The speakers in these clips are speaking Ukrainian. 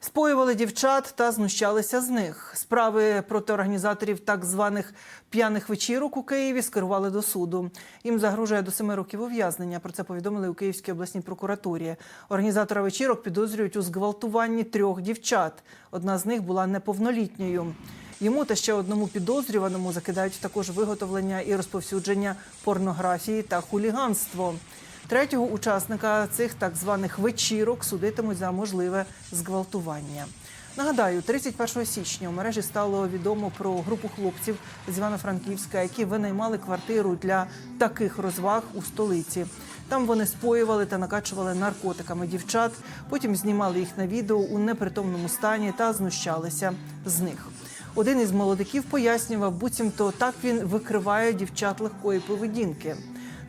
Споювали дівчат та знущалися з них. Справи проти організаторів так званих п'яних вечірок у Києві скерували до суду. Їм загрожує до семи років ув'язнення. Про це повідомили у Київській обласній прокуратурі. Організатора вечірок підозрюють у зґвалтуванні трьох дівчат. Одна з них була неповнолітньою. Йому та ще одному підозрюваному закидають також виготовлення і розповсюдження порнографії та хуліганство. Третього учасника цих так званих вечірок судитимуть за можливе зґвалтування. Нагадаю, 31 січня у мережі стало відомо про групу хлопців з Івано-Франківська, які винаймали квартиру для таких розваг у столиці. Там вони споювали та накачували наркотиками дівчат. Потім знімали їх на відео у непритомному стані та знущалися з них. Один із молодиків пояснював, буцімто так він викриває дівчат легкої поведінки.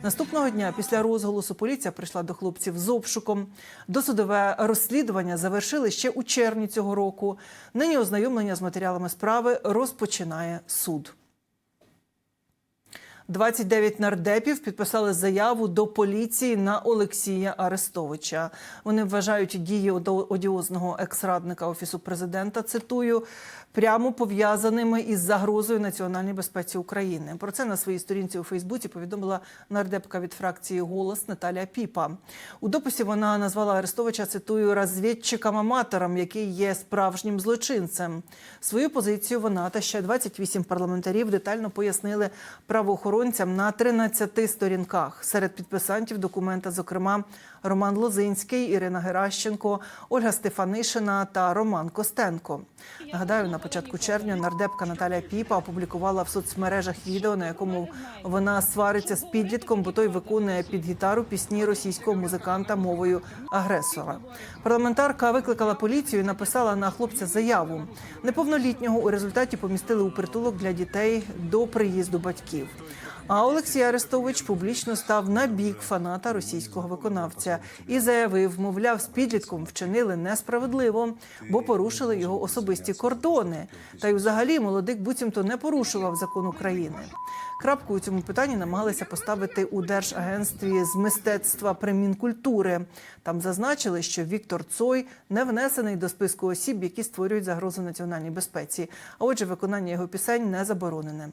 Наступного дня після розголосу поліція прийшла до хлопців з обшуком. Досудове розслідування завершили ще у червні цього року. Нині ознайомлення з матеріалами справи розпочинає суд. 29 нардепів підписали заяву до поліції на Олексія Арестовича. Вони вважають дії одіозного екс-радника офісу президента. Цитую. Прямо пов'язаними із загрозою національній безпеці України. Про це на своїй сторінці у Фейсбуці повідомила нардепка від фракції Голос Наталія Піпа. У дописі вона назвала Арестовича цитую розвідчиком-аматором, який є справжнім злочинцем. Свою позицію вона та ще 28 парламентарів детально пояснили правоохоронцям на 13 сторінках. Серед підписантів документа, зокрема, Роман Лозинський, Ірина Геращенко, Ольга Стефанишина та Роман Костенко. Нагадаю, на початку червня нардепка Наталія Піпа опублікувала в соцмережах відео, на якому вона свариться з підлітком, бо той виконує під гітару пісні російського музиканта мовою агресора. Парламентарка викликала поліцію і написала на хлопця заяву. Неповнолітнього у результаті помістили у притулок для дітей до приїзду батьків. А Олексій Арестович публічно став на бік фаната російського виконавця і заявив, мовляв, з підлітком вчинили несправедливо, бо порушили його особисті кордони. Та й взагалі молодик буцімто не порушував закон України. Крапку у цьому питанні намагалися поставити у Держагентстві з мистецтва при Мінкультури. Там зазначили, що Віктор Цой не внесений до списку осіб, які створюють загрозу національній безпеці. А отже, виконання його пісень не заборонене.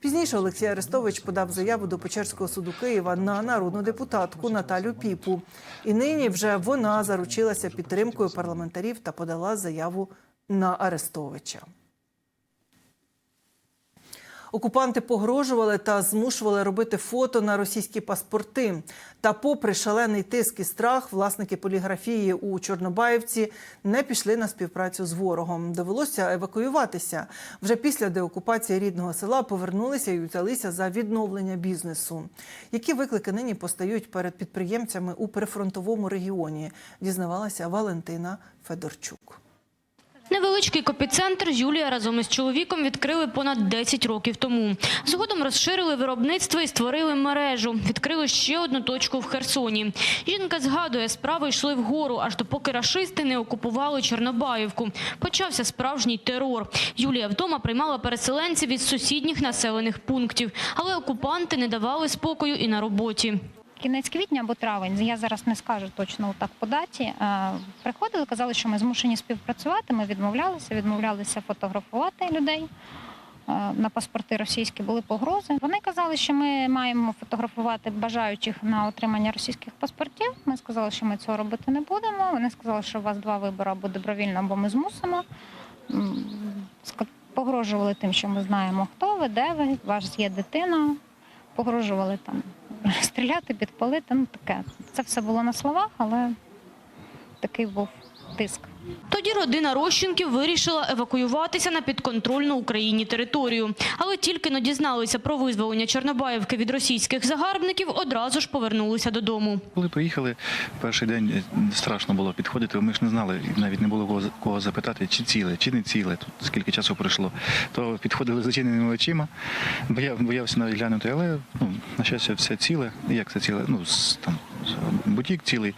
Пізніше Олексій Арестович подав заяву до Печерського суду Києва на народну депутатку Наталю Піпу. І нині вже вона заручилася підтримкою парламентарів та подала заяву на Арестовича. Окупанти погрожували та змушували робити фото на російські паспорти. Та, попри шалений тиск і страх, власники поліграфії у Чорнобаївці не пішли на співпрацю з ворогом. Довелося евакуюватися. Вже після деокупації рідного села повернулися і взялися за відновлення бізнесу. Які виклики нині постають перед підприємцями у прифронтовому регіоні? Дізнавалася Валентина Федорчук. Невеличкий копіцентр Юлія разом із чоловіком відкрили понад 10 років тому. Згодом розширили виробництво і створили мережу. Відкрили ще одну точку в Херсоні. Жінка згадує, справи йшли вгору, аж допоки рашисти не окупували Чорнобаївку. Почався справжній терор. Юлія вдома приймала переселенців від сусідніх населених пунктів, але окупанти не давали спокою і на роботі. Кінець квітня або травень, я зараз не скажу точно так по даті. е, Приходили, казали, що ми змушені співпрацювати. Ми відмовлялися, відмовлялися фотографувати людей. Е, На паспорти російські були погрози. Вони казали, що ми маємо фотографувати бажаючих на отримання російських паспортів. Ми сказали, що ми цього робити не будемо. Вони сказали, що у вас два вибори або добровільно, або ми змусимо. Погрожували тим, що ми знаємо, хто ви, де ви, у вас є дитина. Погрожували там стріляти, підпалити. Ну таке. Це все було на словах, але такий був тиск. Тоді родина Рощенків вирішила евакуюватися на підконтрольну Україні територію. Але тільки но дізналися про визволення Чорнобаївки від російських загарбників, одразу ж повернулися додому. Коли приїхали, перший день е, страшно було підходити, ми ж не знали, навіть не було кого, кого запитати, чи ціле, чи не ціле, тут скільки часу пройшло. То підходили з зачиненими очима, бояв, боявся навіть глянути, але ну, на щастя, все ціле. Як це ціле? Ну, там, бутік цілий,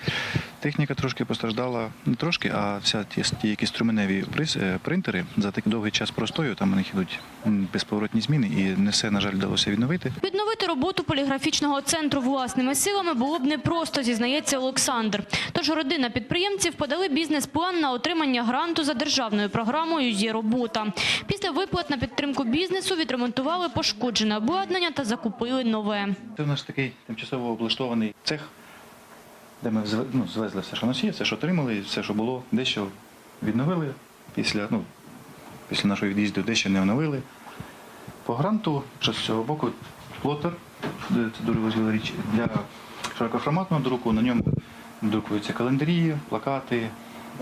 Техніка трошки постраждала, не трошки, а вся ті, ті якісь струменеві е, принтери за такий довгий час простою, там у них ідуть м, безповоротні зміни, і не все, на жаль, вдалося відновити. Відновити роботу поліграфічного центру власними силами було б непросто, зізнається Олександр. Тож родина підприємців подали бізнес-план на отримання гранту за державною програмою «Є робота». Після виплат на підтримку бізнесу відремонтували пошкоджене обладнання та закупили нове. Це у нас такий тимчасово облаштований цех, де ми ну, звезли все, що у нас є, все, що отримали, все, що було, дещо відновили після, ну, після нашого від'їзду, дещо не оновили. По гранту, що з цього боку, плотер, це дуже важлива річ, для широкоформатного друку, на ньому друкуються календарі, плакати.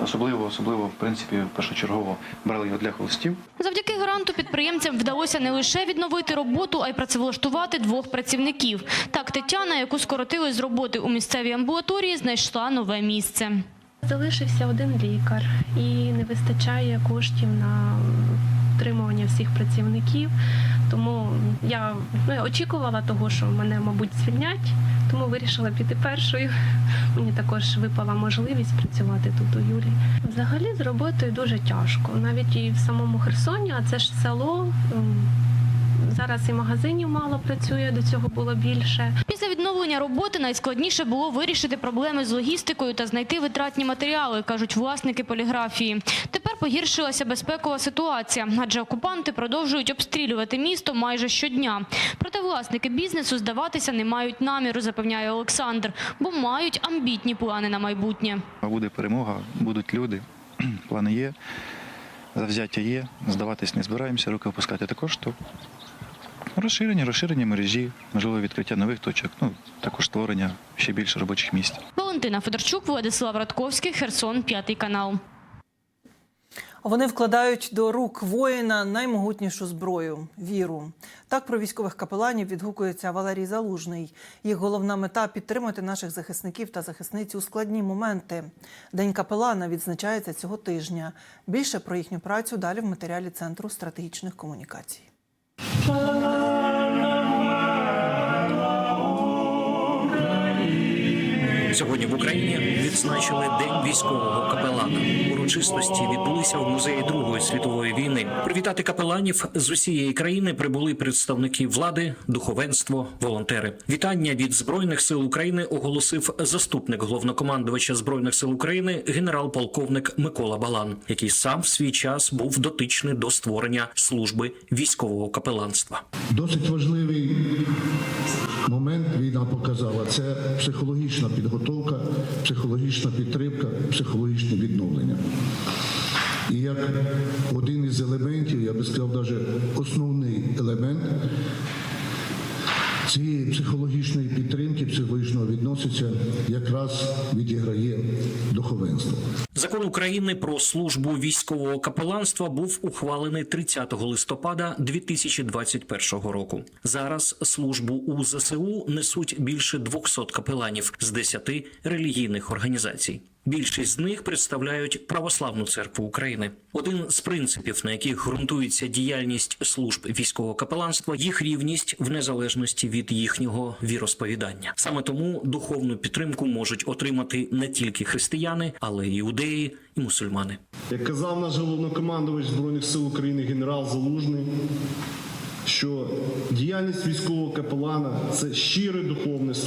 Особливо, особливо, в принципі, першочергово брали його для холостів. Завдяки гранту підприємцям вдалося не лише відновити роботу, а й працевлаштувати двох працівників. Так, Тетяна, яку скоротили з роботи у місцевій амбулаторії, знайшла нове місце. Залишився один лікар і не вистачає коштів на утримування всіх працівників. Тому я, ну, очікувала того, що мене, мабуть, звільнять, тому вирішила піти першою. Мені також випала можливість працювати тут у Юлі. Взагалі з роботою дуже тяжко. Навіть і в самому Херсоні, а це ж село. Зараз і магазинів мало працює, до цього було більше. Після відновлення роботи найскладніше було вирішити проблеми з логістикою та знайти витратні матеріали, кажуть власники поліграфії. Тепер погіршилася безпекова ситуація, адже окупанти продовжують обстрілювати місто майже щодня. Проте власники бізнесу здаватися не мають наміру, запевняє Олександр, бо мають амбітні плани на майбутнє. Буде перемога, будуть люди, плани є, завзяття є, здаватись не збираємося, руки опускати також. То розширення, розширення мережі, можливо, відкриття нових точок, ну також створення ще більше робочих місць. Валентина Федорчук, Владислав Радковський, Херсон, п'ятий канал. Вони вкладають до рук воїна наймогутнішу зброю віру. Так про військових капеланів відгукується Валерій Залужний. Їх головна мета підтримати наших захисників та захисниць у складні моменти. День капелана відзначається цього тижня. Більше про їхню працю далі в матеріалі Центру стратегічних комунікацій. Сьогодні в Україні відзначили День військового капелана. Урочистості відбулися в музеї Другої світової війни. Привітати капеланів з усієї країни прибули представники влади, духовенство, волонтери. Вітання від збройних сил України оголосив заступник головнокомандувача збройних сил України генерал-полковник Микола Балан, який сам в свій час був дотичний до створення служби військового капеланства. Досить важливий момент війна показала це психологічна підготовка, психологічна підтримка, психологічне відновлення. І як один із елементів, я би сказав, навіть основний елемент цієї психологічної підтримки, психологічного відноситься, якраз відіграє духовенство. Закон України про службу військового капеланства був ухвалений 30 листопада 2021 року. Зараз службу у ЗСУ несуть більше 200 капеланів з 10 релігійних організацій. Більшість з них представляють православну церкву України. Один з принципів, на яких ґрунтується діяльність служб військового капеланства, їх рівність в незалежності від їхнього віросповідання. Саме тому духовну підтримку можуть отримати не тільки християни, але й іудеї і мусульмани. Як казав наш головнокомандувач Збройних сил України генерал Залужний, що діяльність військового капелана це щире духовне